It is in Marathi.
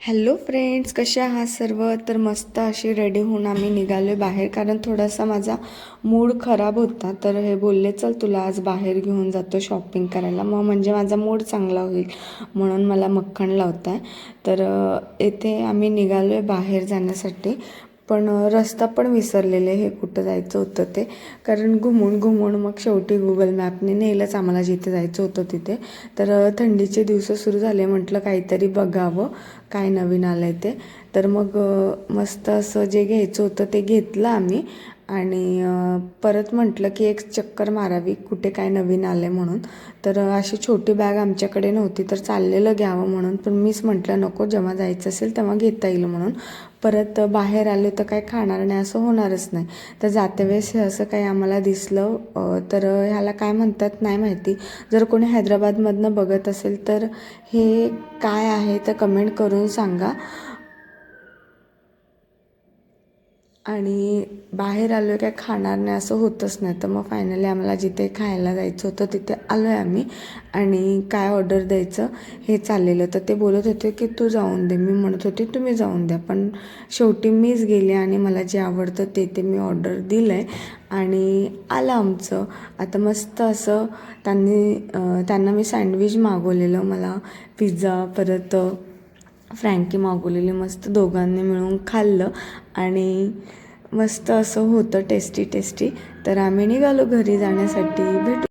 हॅलो फ्रेंड्स कसे आहात सर्व? तर मस्त अशी रेडी होऊन आम्ही निघालो बाहेर. कारण थोडासा माझा मूड खराब होता तर हे बोलले चल तुला आज बाहेर घेऊन जातो शॉपिंग करायला. मग म्हणजे माझा मूड चांगला होईल म्हणून मला मक्खण लावत आहे तर येथे आम्ही निघालो आहे बाहेर जाण्यासाठी. पण रस्ता पण विसरलेले हे कुठं जायचं होतं ते. कारण घुमून घुमून मग शेवटी गुगल मॅपने नेलंच आम्हाला जिथे जायचं होतं तिथे. तर थंडीचे दिवस सुरू झाले म्हटलं काहीतरी बघावं काय नवीन आलं आहे ते. तर मग मस्त असं जे घ्यायचं होतं ते घेतलं आम्ही. आणि परत म्हटलं की एक चक्कर मारावी कुठे काय नवीन आलं आहे म्हणून. तर अशी छोटी बॅग आमच्याकडे नव्हती तर चाललेलं घ्यावं म्हणून. पण मीच म्हटलं नको जेव्हा जायचं असेल तेव्हा घेता येईल म्हणून. परत बाहेर आले तर काय खाणार नाही असं होणारच नाही. तर जाते वेळेस हे असं काही आम्हाला दिसलं तर ह्याला काय म्हणतात नाही माहिती. जर कोणी हैदराबादमधनं बघत असेल तर हे काय आहे तर कमेंट करून सांगा. आणि बाहेर आलो आहे काय खाणार नाही असं होतच नाही. तर मग फायनली आम्हाला जिथे खायला जायचं होतं तिथे आलो आहे आम्ही. आणि काय ऑर्डर द्यायचं हे चाललेलं. तर ते बोलत होते की तू जाऊन दे. मी म्हणत होते तुम्ही जाऊन द्या. पण शेवटी मीच गेले आणि मला जे आवडतं ते ते मी ऑर्डर दिलं आहे आणि आलं आमचं. आता मस्त असं त्यांनी त्यांना मी सँडविच मागवलेलं. मला पिझ्झा परत फ्रँकी मागवलेली मस्त दोघांनी मिळून खाल्लं आणि मस्त असं होतं टेस्टी टेस्टी. तर आम्ही निघालो घरी जाण्यासाठी. भेटू